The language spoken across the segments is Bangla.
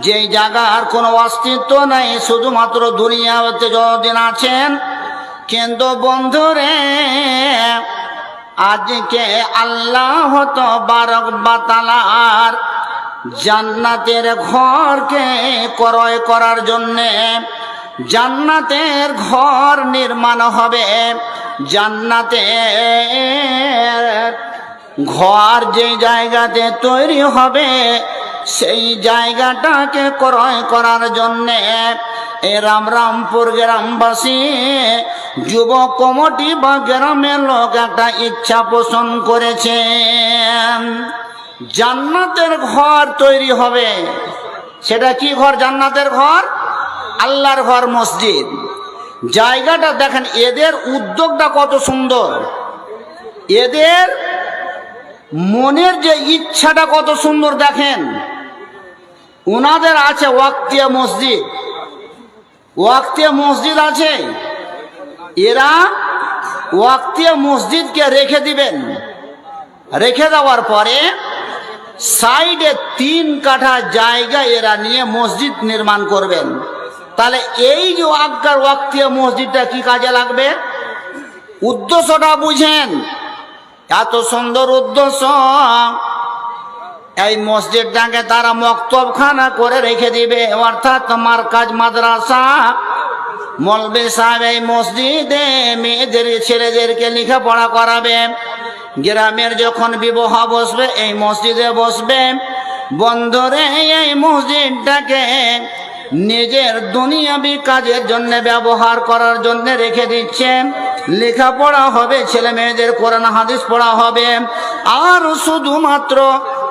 যেই জায়গার কোনো অস্তিত্ব নাই, শুধুমাত্র দুনিয়াতে যতদিন আছেন, কিন্তু বন্ধুরে, আজকে আল্লাহ তো বারক বাতালার জান্নাতের ঘরকে ক্রয় করার জন্যে জান্নাতের ঘর নির্মাণ হবে। জান্নাতের ঘর যে জায়গাতে তৈরি হবে সেই জায়গাটাকে ক্রয় করার জন্যে এ রামরামপুর গ্রামবাসী যুব কমিটি বা গ্রামের লোক একটা ইচ্ছা পোষণ করেছে জান্নাতের ঘর তৈরি হবে। সেটা কি ঘর? জান্নাতের ঘর? আল্লাহর ঘর মসজিদ। জায়গাটা দেখেন, এদের উদ্যোগটা কত সুন্দর। এদের মনের যে ইচ্ছাটা কত সুন্দর দেখেন। ওনাদের আছে ওয়াক্তিয়া মসজিদ। ওয়াক্তিয়া মসজিদ আছে। এরা ওয়াক্তিয়া মসজিদকে রেখে দিবেন। রেখে দেওয়ার পরে সাইডে তিন কাঠা জায়গা এরা নিয়ে মসজিদ নির্মাণ করবেন। তাহলে এই যে আজ্ঞার ওয়াক্তিয়া মসজিদটা কি কাজে লাগবে? উদ্দেশ্যটা বুঝেন। এত সুন্দর উদ্দেশ্য। এই মসজিদটাকে তারা মক্তবখানা করে রেখে দিবে। অর্থাৎ তোমার কাজ মাদ্রাসা। মলবে সাহেব এই মসজিদে মেয়েদের, ছেলেদেরকে লেখাপড়া করাবে। গ্রামের যখন বিবাহ বসবে, এই মসজিদে বসবে। বন্ধরে, এই মসজিদটাকে নিজের দুনিয়াবি কাজের জন্য ব্যবহার করার জন্য রেখে দিচ্ছে। লেখাপড়া হবে, ছেলে মেয়েদের কোরআন, হাদিস পড়া হবে। আর শুধুমাত্র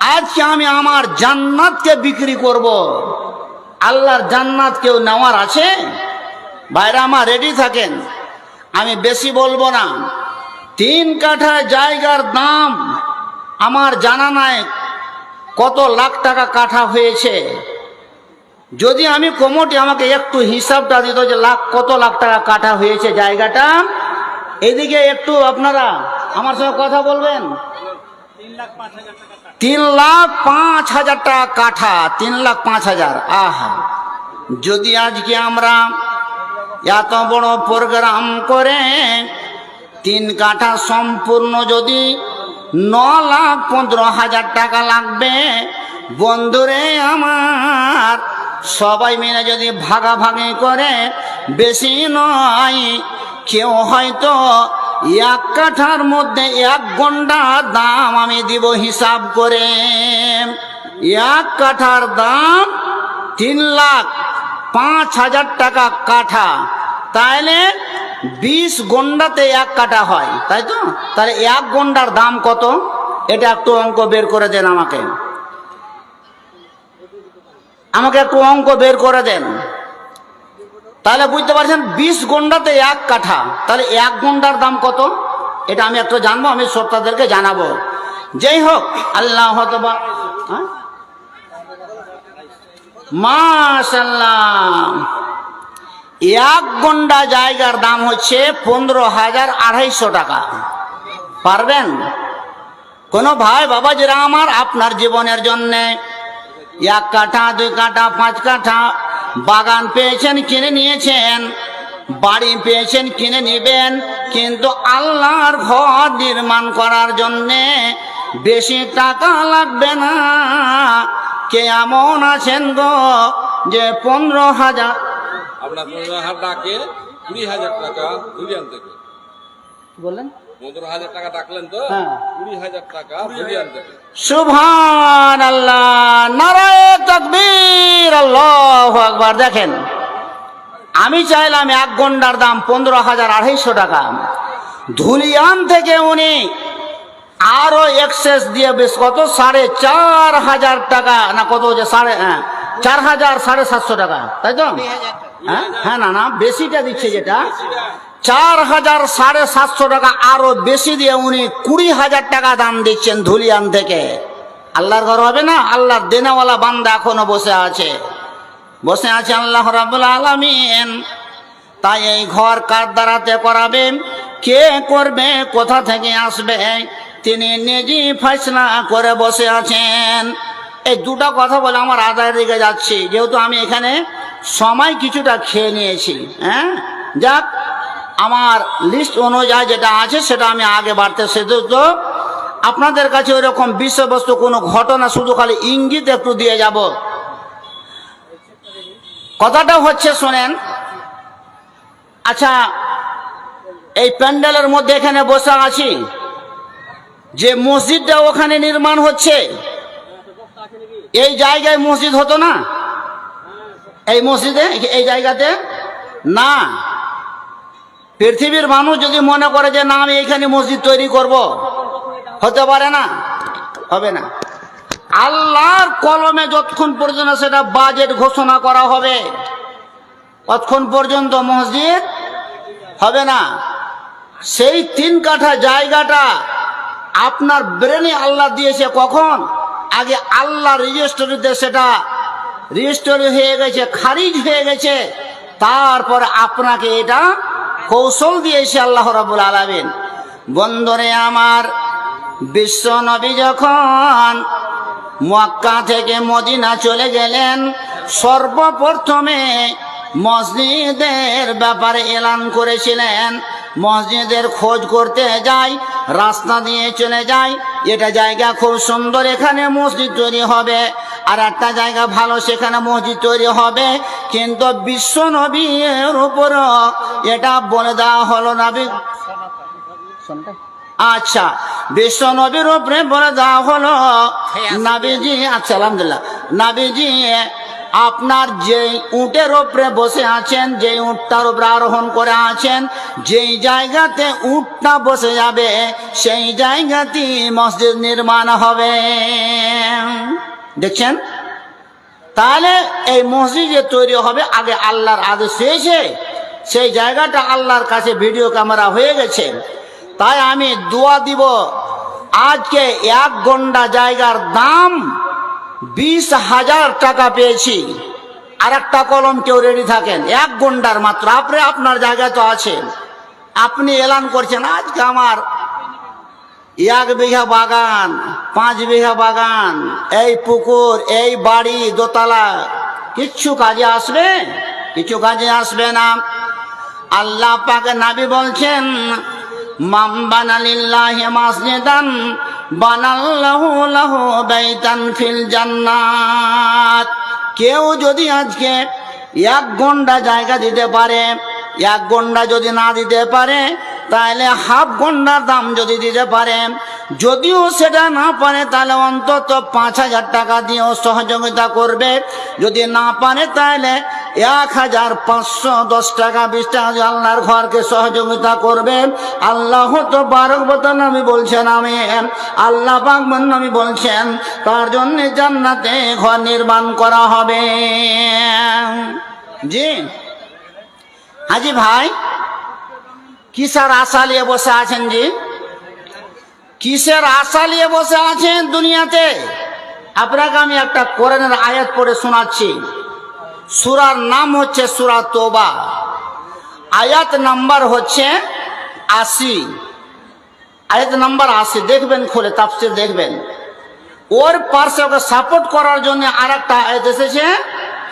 আজকে আমি আমার জান্নাতকে বিক্রি করব। আল্লাহর জান্নাত কেউ নেওয়ার আছে? বাইরে আমার রেডি থাকেন? আমি বেশি বলব না। তিন কাঠা জায়গার দাম আমার জানা নাই কত লাখ টাকা কাঠা হয়েছে। যদি আমি কমোটি আমাকে একটু হিসাবটা দিত যে লাখ, কত লাখ টাকা কাঠা হয়েছে জায়গাটা? এদিকে একটু আপনারা আমার সঙ্গে কথা বলবেন? তিন লাখ পাঁচ হাজার টাকা কাঠা, তিন লাখ পাঁচ হাজার। আহা। যদি আজকে আমরা এত বড় প্রোগ্রাম করে তিন কাঠা সম্পূর্ণ যদি ন লাখ পনেরো হাজার টাকা লাগবে, বন্ধুরে আমার, সবাই মিলে যদি ভাগাভাগি করে, বেশি নয়, কেউ হয়তো এক কাঠার মধ্যে এক ঘণ্টা দাম আমি দিব হিসাব করে। এক কাঠার দাম তিন লাখ পাঁচ হাজার টাকা কাঠা। তাহলে বিশ গন্ডাতে এক কাটা হয়, তাই তো? তাহলে এক গন্ডার দাম কত? এটা একটু অঙ্ক বের করে দেন আমাকে। আমাকে একটু অঙ্ক বের করে দেন। তাহলে বুঝতে পারছেন, বিশ গন্ডাতে এক কাঠা। তাহলে এক গন্ডার দাম কত? এটা আমি একটু জানব, আমি শ্রোতাদেরকে জানাব। যেই হোক, আল্লাহ হয়তো বা হ্যাঁ? মাশাল্লাহ এক গন্ডা জায়গার দাম হচ্ছে পনেরো হাজার আড়াইশো টাকা। পারবেন? কোনো ভাই বাবা যেরা আমার, আপনার জীবনের জন্যে। এক কাঠা, দুই কাঠা, পাঁচ কাঠা। বাগান পেয়েছেন কিনে নিয়েছেন। বাড়ি পেয়েছেন কিনে নেবেন। কিন্তু আল্লাহর ঘর নির্মাণ করার জন্যে বেশি টাকা লাগবে না। কে এমন আছেন গো যে পনেরো হাজার আপনার পনেরো হাজার ডাকে কুড়ি হাজার টাকা ধুলিয়ান থেকে। বললেন? পনেরো হাজার টাকা ডাকলেন তো। কুড়ি হাজার টাকা ধুলিয়ান থেকে। সুভান আল্লাহ নারায় তকবীর। আল্লাহ আকবার। দেখেন, আমি চাইলাম এক ঘণ্টার দাম পনেরো হাজার আড়াইশো টাকা। ধুলিয়ান থেকে উনি আরও এক্সেস দিয়ে বেশ, কত? সাড়ে চার হাজার টাকা, না কত যে সাড়ে হ্যাঁ চার হাজার সাড়ে সাতশো টাকা, তাই তো? হ্যাঁ হ্যাঁ না না, বেশিটা দিচ্ছে যেটা। চার হাজার সাড়ে সাতশো টাকা, আরও বেশি দিয়ে উনি কুড়ি হাজার টাকা দাম দিচ্ছেন ধুলিয়ান থেকে। আল্লাহর ঘর হবে না? আল্লাহর দেনাওয়ালা বান্দা এখনও বসে আছে। বসে আছে আল্লাহ রাবুল আলমিন। তাই এই ঘর কার দ্বারাতে করাবেন? কে করবে? কোথা থেকে আসবে? তিনি নিজেই ফয়সলা করে বসে আছেন। এই দুটো কথা বলে আমার আদায়ের দিকে যাচ্ছি। যেহেতু আমি এখানে সময় কিছুটা খেয়ে নিয়েছি হ্যাঁ? যাক, আমার লিস্ট অনুযায়ী যেটা আছে সেটা আমি আগে বাড়তে সেতু তো আপনাদের কাছে ওইরকম বিষয়বস্তু কোনো ঘটনা, শুধু খালি ইঙ্গিত একটু দিয়ে যাব। কথাটা হচ্ছে, শোনেন। আচ্ছা এই প্যান্ডেলের মধ্যে এখানে বসে আছি। যে মসজিদটা ওখানে নির্মাণ হচ্ছে, এই জায়গায় মসজিদ হতো না? এই মসজিদে, এই জায়গাতে? না। পৃথিবীর মানুষ যদি মনে করে যে না, আমি এইখানে মসজিদ তৈরি করব হতে পারে না? হবে না। আল্লাহর কলমে যতক্ষণ পর্যন্ত সেটা বাজেট ঘোষণা করা হবে, ততক্ষণ পর্যন্ত মসজিদ হবে না। সেই তিন কাঠা জায়গাটা আপনার ব্রেনে আল্লাহ দিয়েছে কখন? আগে আল্লাহ রেজিস্ট্রিতে সেটা রেজিস্ট্রি হয়ে গেছে, খারিজ হয়ে গেছে। তারপরে আপনাকে এটা কৌশল দিয়েছে আল্লাহ রাবুল আলমিন। বন্ধরে আমার বিশ্ব নবী যখন মক্কা থেকে মদিনা চলে গেলেন, সর্বপ্রথমে মসজিদের ব্যাপারে এলান করেছিলেন। মসজিদের খোঁজ করতে যাই রাস্তা দিয়ে চলে যাই এটা জায়গা খুব সুন্দর, এখানে মসজিদ তৈরি হবে। আর একটা জায়গা ভালো, সেখানে মসজিদ তৈরি হবে। কিন্তু বিশ্ব নবীর উপর এটা বলে দেওয়া হলো নাবি আচ্ছা বিশ্ব নবীর উপরে বলে দেওয়া হলো নাবিজি আচ্ছা আলহামদুলিল্লাহ। নাবিজি আপনার যে উটের ওপরে বসে আছেন যে উটটার উপরে আরোহণ করে আছেন যেই জায়গাতে উটটা বসে যাবে সেই জায়গাতেই মসজিদ নির্মাণ হবে। দেখছেন? তাহলে এই মসজিদ যে তৈরি হবে আগে আল্লাহর আদেশ হয়েছে সেই জায়গাটা আল্লাহর কাছে ভিডিও ক্যামেরা হয়ে গেছে। তাই আমি দোয়া দিব। আজকে এক গন্ডা জায়গার দাম বিশ হাজার টাকা পেয়েছি। আর একটা কলম কেউ রেডি থাকেন? এক গন্ডার মাত্র। আপনি আপনার জায়গায় তো আছেন। আপনি এলান করছেন, আজকে আমার এক বিঘা বাগান, পাঁচ বিঘা বাগান, এই পুকুর, এই বাড়ি, দোতলা কিচ্ছু কাজে আসবে? কিছু কাজে আসবে না। আল্লাহ পাকে নাবি বলছেন মাম বানালিল্লাহি মাসজিদান, বানাল্লাহু লাহু বাইতান ফিল জান্নাত। কেউ যদি আজকে এক ঘণ্টা জায়গা দিতে পারে, এক ঘণ্টা যদি না দিতে পারে, তাহলে হাফ ঘণ্টার দাম যদি দিতে পারে। যদিও সেটা না পারে, তাহলে অন্তত পাঁচ হাজার টাকা দিয়েও সহযোগিতা করবে। যদি না পারে, তাহলে এক হাজার পাঁচশো দশ টাকা বিশ টাকা আল্লাহর ঘরকে সহযোগিতা করবেন। আল্লাহ তো বারক বতন আমি বলছেন আমি আল্লাহ বাগমান আমি বলছেন, তার জন্য জান্নাতে ঘর নির্মাণ করা হবে। জি। হাজি ভাই, কিসের আশা নিয়ে বসে আছেন জি? কিসের আশা নিয়ে বসে আছেন দুনিয়াতে? আপনাকে আমি একটা কোরআনের আয়াত পড়ে শোনাচ্ছি। সুরার নাম হচ্ছে সুরা তোবা। আয়াত নাম্বার হচ্ছে আশি। আয়াত নাম্বার আশি, দেখবেন, খোলে তাপসির দেখবেন। ওর পার্শ্বে ওকে সাপোর্ট করার জন্য আর একটা আয়াত এসেছে,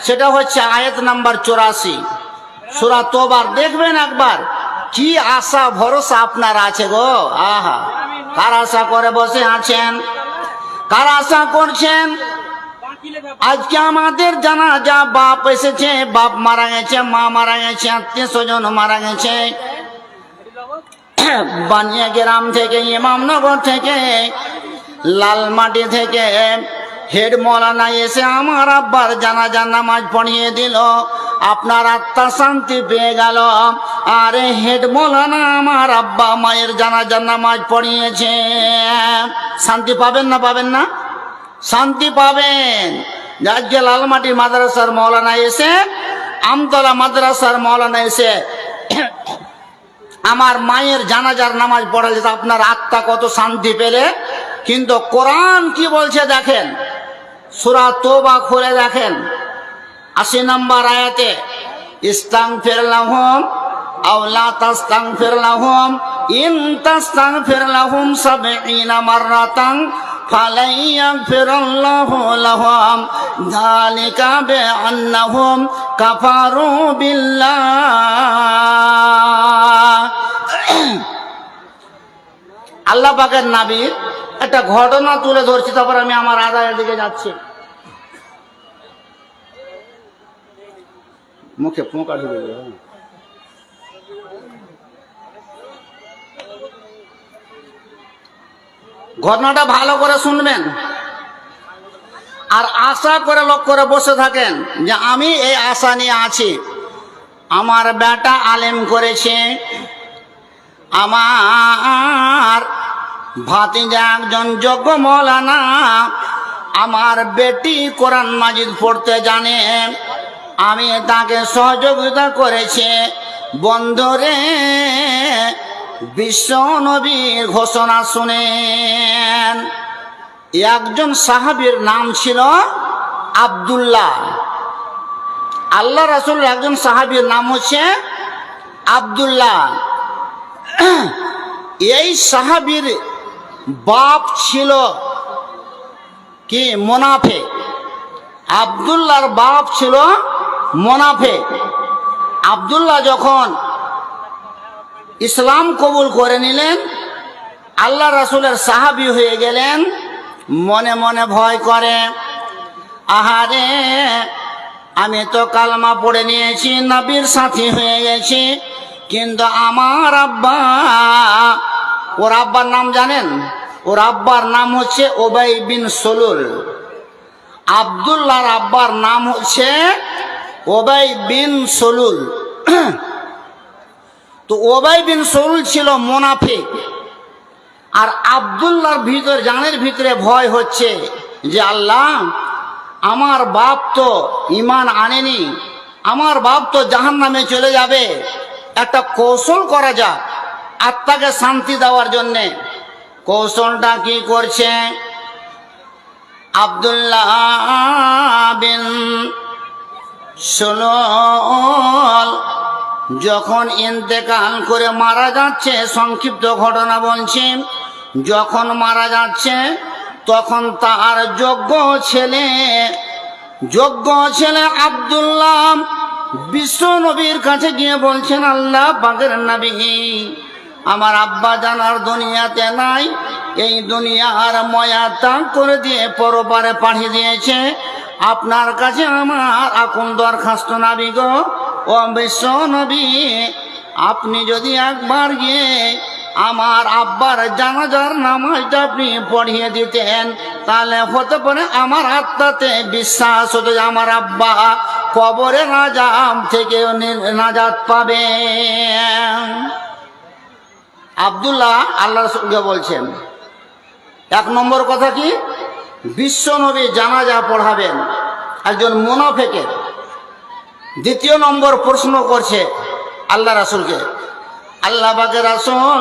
সেটা হচ্ছে আয়াত নাম্বার চৌরাশি। সুরা তোবার, দেখবেন একবার, কি আশা, ভরসা আপনার আছে গো? আহা, কার আশা করে বসে আছেন? কার আশা করছেন? আজকে আমাদের জানা যা বাপ এসেছে বাপ মারা গেছে মা মারা গেছে আত্মীয় স্বজন মারা গেছে। বানিয়া গ্রাম থেকে ইমামনগর থেকে লালমাটি থেকে হেড মৌলানা এসে আমার আব্বার জানা জানাজা নামাজ পড়িয়ে দিল। আপনার আত্মা শান্তি পেয়ে গেল। আরে হেড মৌলানা আমার আব্বা মায়ের জানা জানাজা নামাজ পড়িয়েছে। শান্তি পাবেন না পাবেন না? শান্তি পাবেন। আজকে লালমাটি মাদ্রাসার মৌলানা এসে, আমতলা মাদ্রাসার মৌলানা এসে, আমার মায়ের জানাজার নামাজ পড়ালে তো আপনার আত্মা কত শান্তি পেলে। কিন্তু কোরআন কি বলছে দেখেন? সুরা তোবা খুলে দেখেন। আশি নম্বর আয়াতে ইস্তাং ফিরলাহুম আও লা তাস্তাং ফিরলাহুম ইন তাস্তাং ফিরলাহুম সাবঈনা মাররাতান আল্লাহ পাকের নাবির একটা ঘটনা তুলে ধরছি, তারপর আমি আমার আদায়ের দিকে যাচ্ছি। মুখে পোকা ঢুকে ঘটনাটা ভালো করে শুনবেন। আর আশা করে লক্ষ্য করে বসে থাকেন যে আমি এই আশা নিয়ে আছি। আমার বেটা আলেম করেছে। আমার ভাতিজা একজন যোগ্য মৌলানা। আমার বেটি কোরআন মাজিদ পড়তে জানে। আমি তাকে সহযোগিতা করেছি। বন্ধরে বিশ্ব নবীর ঘোষণা শুনেন। একজন সাহাবীর নাম ছিল আব্দুল্লাহ। আল্লাহ রাসুল একজন সাহাবীর নাম হচ্ছে আব্দুল্লাহ। এই সাহাবীর বাপ ছিল কি? মোনাফে। আব্দুল্লাহর বাপ ছিল মোনাফে। আব্দুল্লাহ যখন ইসলাম কবুল করে নিলেন, আল্লাহ রাসুলের সাহাবি হয়ে গেলেন, মনে মনে ভয় করে, আহারে, আমি তো কালমা পড়ে নিয়েছি, নবীর সাথী হয়ে গেছি, কিন্তু আমার আব্বা, ওর আব্বার নাম জানেন? ওর আব্বার নাম হচ্ছে ওবাই বিন সলুল। আবদুল্লাহর আব্বার নাম হচ্ছে ওবাই বিন সলুল। তো ওবাই বিন সলুল ছিল মোনাফিক আর আবদুল্লাহর ভিতর, জানের ভিতরে ভয় হচ্ছে যে আল্লাহ, আমার বাপ তো ইমান আনেনি, আমার বাপ তো জাহান নামে চলে যাবে। একটা কৌশল করা যাক আত্মাকে শান্তি দেওয়ার জন্যে। কৌশলটা কি করছে? আবদুল্লাহ বিন সুলল যখন ইন্তেকাল করে মারা যাচ্ছে, সংক্ষিপ্ত ঘটনা বলছি, যখন মারা যাচ্ছে, তখন তার যোগ্য ছেলে যোগ্য ছেলে আব্দুল্লাহ বিশ্ব নবীর কাছে গিয়ে বলছেন, আল্লাহ বাগের নবী, আমার আব্বা জানার দুনিয়াতে নাই, এই দুনিয়ার ময়া ত্যাগ করে দিয়ে পরপারে পাঠিয়ে দিয়েছে। আপনার কাছে আমার এখন দরখাস্ত নাবি গো ও বিশ্ব নবী, আপনি যদি একবার গিয়ে আমার আব্বার জানাজার নামাজটা আপনি পড়িয়ে দিতেন, তাহলে হতে পারে আমার আত্মাতে বিশ্বাস হতো যে আমার আব্বা কবরে নাজাম থেকে নাজাত পাবে আবদুল্লাহ আল্লাহ রসুলকে বলছেন, এক নম্বর কথা কি? বিশ্ব নবী জানাজা পড়াবেন। একজন মুনাফেকের দ্বিতীয় নম্বর প্রশ্ন করছে আল্লাহ রাসুলকে। আল্লাহ বাকে রাসুল,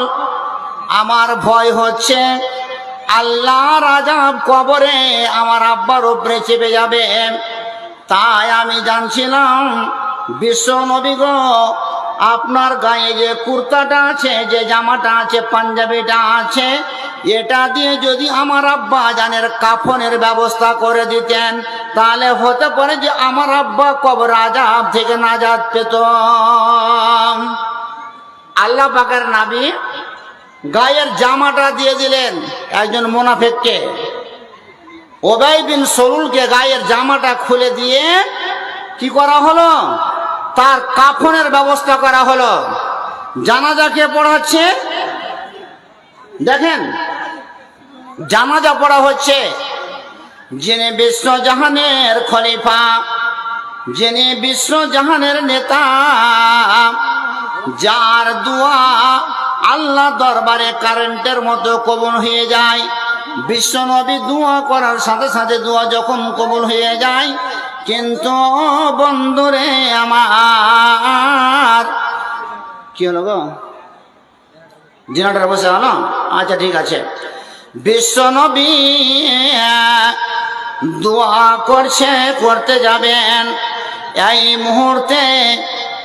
আমার ভয় হচ্ছে আল্লাহ রাজা কবরে আমার আব্বার উপরে চেপে যাবে। তাই আমি জানছিলাম, বিশ্ব নবী গো, আপনার গায়ে যে কুর্তাটা আছে, যে জামাটা আছে, পাঞ্জাবিটা আছে, এটা দিয়ে যদি আমার আব্বা জানের কাফনের ব্যবস্থা করে দিতেন তাহলে হতে পারে যে আমার আব্বা কবর আজাব থেকে নাজাদ পেত। আল্লাহ পাকের নাবি গায়ের জামাটা দিয়ে দিলেন একজন মোনাফেককে। ওবাই বিন সরুলকে গায়ের জামাটা খুলে দিয়ে কি করা হলো? তার কাফনের ব্যবস্থা করা হলো। জানাজা কে পড়াচ্ছে? দেখেন, জানাজা পড়া হচ্ছে। যিনি বিশ্বজাহানের খলিফা, যিনি বিশ্বজাহানের নেতা, যার দোয়া আল্লাহ দরবারে কারেন্টের মতো কবন হয়ে যায় বিশ্ব নবী দোয়া করার সাথে সাথে দোয়া যখন কবুল হয়ে যায়, কিন্তু বন্ধুরে আমার, কি হলো গো? জেনারেটার বসে হলো আচ্ছা ঠিক আছে। বিশ্ব নবী দোয়া করছে করতে যাবেন। এই মুহূর্তে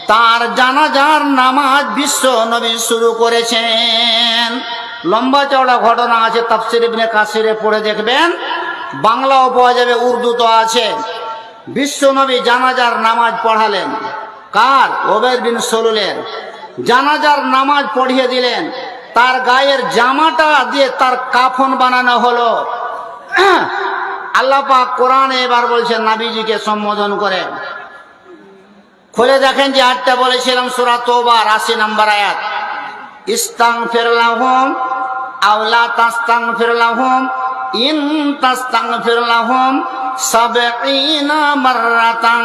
তার জানাজার নামাজ বিশ্ব নবী শুরু করেছেন। লম্বা চওড়া ঘটনা আছে, তাফসির ইবনে কাসিরে পড়ে দেখবেন। বাংলাও পাওয়া যাবে, উর্দু তো আছে। বিশ্ব নবী জানাজার নামাজ পড়ালেন। কার? ওবের বিন সলুলের। জানাজার নামাজ পড়িয়ে দিলেন। তার গায়ের জামাটা দিয়ে তার কাফন বানানো হলো। আল্লাহ পাক কোরআনে এবার বলছেন, নাবিজিকে সম্বোধন করেন। খুলে দেখেন যে আটটা বলেছিলাম, সুরা তোবার আশি নাম্বার আয়াত। ইস্তাং ফেরলাহম আওলা তাস্তাং ফেরলাহম ইন তাস্তাং ফেরলাহম সবে মাররাতান।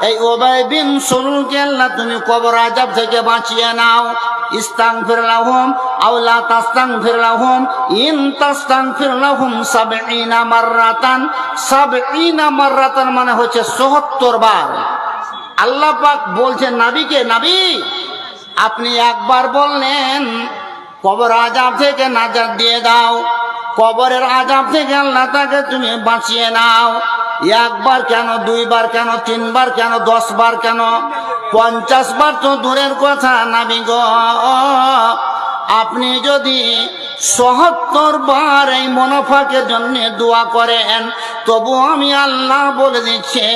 এই ওবাই বিন সরুলকে আল্লাহ তুমি কবর আজাব থেকে বাঁচিয়ে নাও। ইস্তাং ফিরলাহুম আওলা তাস্তাং ফিরলাহুম ইন তাস্তাং ফিরলাহুম সাবঈনা মাররাতান। সাবঈনা মাররাতান মানে হচ্ছে ৭০ বার। আল্লাহ পাক বলছেন নাবিকে নাবি? আপনি একবার বললেন, কবর আজাব থেকে নাজাত দিয়ে দাও। কবরের আজাব থেকে আল্লাহ তাকে তুমি বাঁচিয়ে নাও। একবার কেন, দুইবার কেন, তিনবার কেন দশ বার কেন? পঞ্চাশ বার তো দূরের কথা নাবি গো। আপনি যদি সহত্তর বার এই মনোফাকের জন্য দোয়া করেন, তবু আমি আল্লাহ বলে দিচ্ছি,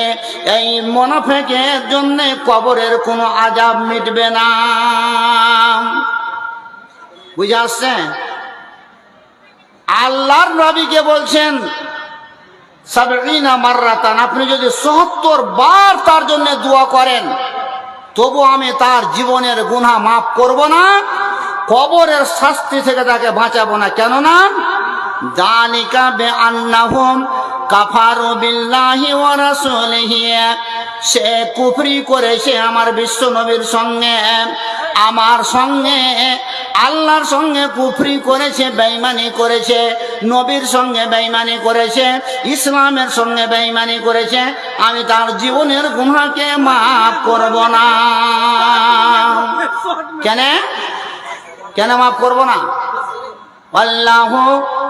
এই মনোফেকের জন্য কবরের কোনো আজাব মিটবে না। বুঝে আসছে আল্লাহর নবীকে বলছেন আপনি যদি সত্তর বার তার জন্য দোয়া করেন, তবু আমি তার জীবনের গুনাহ মাফ করব না, কবরের শাস্তি থেকে তাকে বাঁচাবো না। কেননা দালিকা বে আন্নাহুম কাফারু সে করেছে আমার বিশ্ব নবীর সঙ্গে, আমার সঙ্গে আল্লাহর সঙ্গে কুফরি করেছে বেইমানি করেছে, নবীর সঙ্গে বেঈমানি করেছে, ইসলামের সঙ্গে বেঈমানি করেছে, আমি তার জীবনের গুনাহকে মাফ করব না। কেন? কেন মাফ করব না? আল্লাহ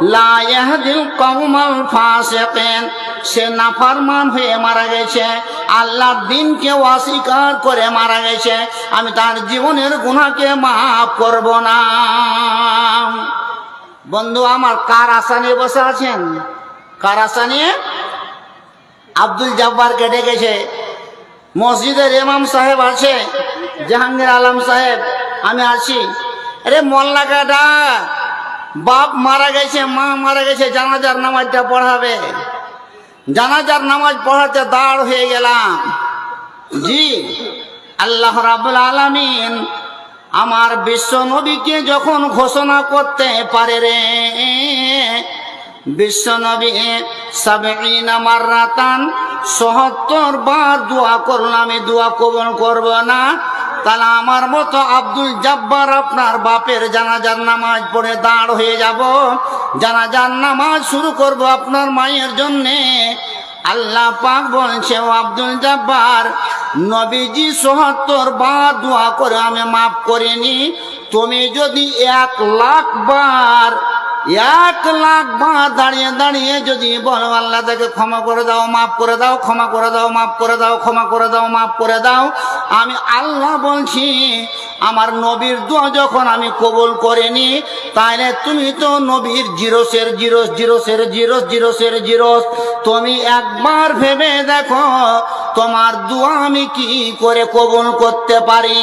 লা ইয়াহদিল কওমাল ফাসিকিন। সে নাফরমান হয়ে মারা গেছে। আল্লাহর দিনকে অস্বীকার করে মারা গেছে। আমি তার জীবনের গুনাহকে মাফ করব না। বন্ধু, আমার কার আশা নিয়ে বসে আছেন? কার আশা নিয়ে আব্দুল জব্বারকে ডেকেছে। মসজিদের ইমাম সাহেব আছে। জাহাঙ্গীর আলম সাহেব, আমি আছি। আরে মোল্লা কাটা বাপ মারা গেছে, মা মারা গেছে, জানাজার নামাজটা পড়াবে। জানাজার নামাজ পড়াতে দাঁড় হয়ে গেলাম। জি, আল্লাহ রাবুল আলামিন আমার বিশ্ব নবীকে যখন ঘোষণা করতে পারে রে, বিশ্ব নবী সাবেইনা মাররাতান সহত্তর বার দোয়া করলাম, আমি দোয়া কবল করব না। তাহলে আমার মতো আব্দুল জব্বার আপনার বাপের জানাজার নামাজ পড়ে দাঁড় হয়ে যাব। জানাজার নামাজ শুরু করব আপনার মায়ের জন্যে। আল্লাহ পাক বলছে, ও আব্দুল জব্বার, নবীজি সহত্তর বার দোয়া করে আমি মাফ করিনি তুমি যদি এক লাখ বার এক লাখ বার দাঁড়িয়ে দাঁড়িয়ে যদি বলো আল্লাহ তাকে ক্ষমা করে দাও, মাফ করে দাও, ক্ষমা করে দাও, মাফ করে দাও, ক্ষমা করে দাও, মাফ করে দাও। আমি আল্লাহ বলছি, আমার নবীর দোয়া যখন আমি কবুল করিনি তাহলে তুমি তো নবীর জিরোসের জিরোস জিরোসের জিরোস জিরোসের জিরোস। তুমি একবার ভেবে দেখো, তোমার দোয়া আমি কি করে কবুল করতে পারি?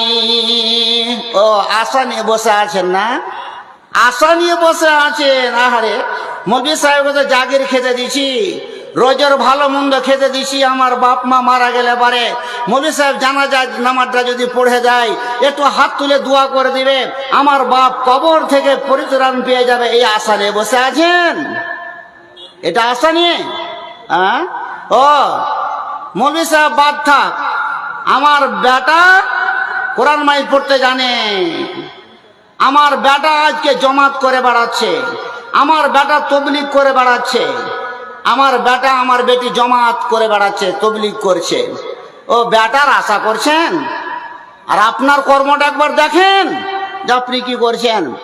ও আশা নিয়ে বসে আছেন না? আশা নিয়ে বসে আছেন, আহারে। মগি সাহেবকে তো জাগির খেতে দিছি, রোজের ভালো মন্দ খেতে দিছি, আমার বাপ মা মারা গেলে পারে। মৌলী সাহেব জানা যায় নামাজটা যদি পড়ে যায়, একটু হাত তুলে দোয়া করে দিবে, আমার বাপ কবর থেকে পরিত্রাণ পেয়ে যাবে, এই আশা নিয়ে বসে আছেন? এটা আশা নিয়ে? হ্যাঁ ও মৌলী সাহেব, বাদ থাক। আমার বেটা কোরআন মাই পড়তে জানে। আমার বেটা আজকে জমাত করে বেড়াচ্ছে। আমার বেটা তবলিগ করে বেড়াচ্ছে। আমার বেটা আমার বেটি জমাত করে বেড়াচ্ছে তবলিক করছে। ও বেটার আশা করছেন? আর আপনার কর্মটা একবার দেখেন, যে আপনি কি করছেন।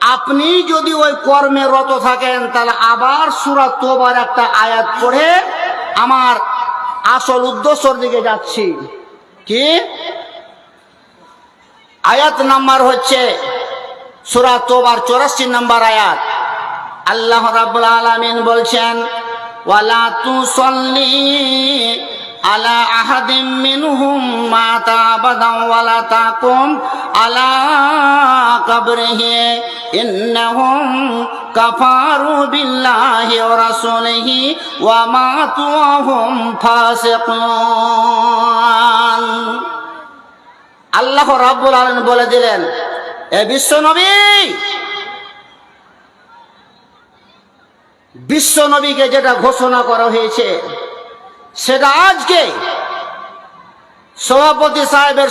আপনি যদি ওই কর্মে রত থাকেন, তাহলে আবার সুরাত তোবার একটা আয়াত পড়ে আমার আসল উদ্দেশ্যর দিকে যাচ্ছি। কি? আয়াত নাম্বার হচ্ছে সুরা তোবার চৌরাশি নাম্বার আয়াত। আল্লাহ রাব্বুল আলামিন বলছেন, ওয়ালা তুসাল্লি আলা আহাদিম মিনহুম মাতা আবাদান ওয়ালা তাকুম আলা কবরিহি ইন্নাহুম কাফারু বিল্লাহি ওয়া রাসূলিহি ওয়া মাতু হুম ফাসিকুন। আল্লাহ রাবুল আলম বলে দিলেন, এ বিশ্ব নবী, বিশ্ব নবীকে যেটা ঘোষণা করা হয়েছে, সেটা আজকে সভাপতি সাহেবের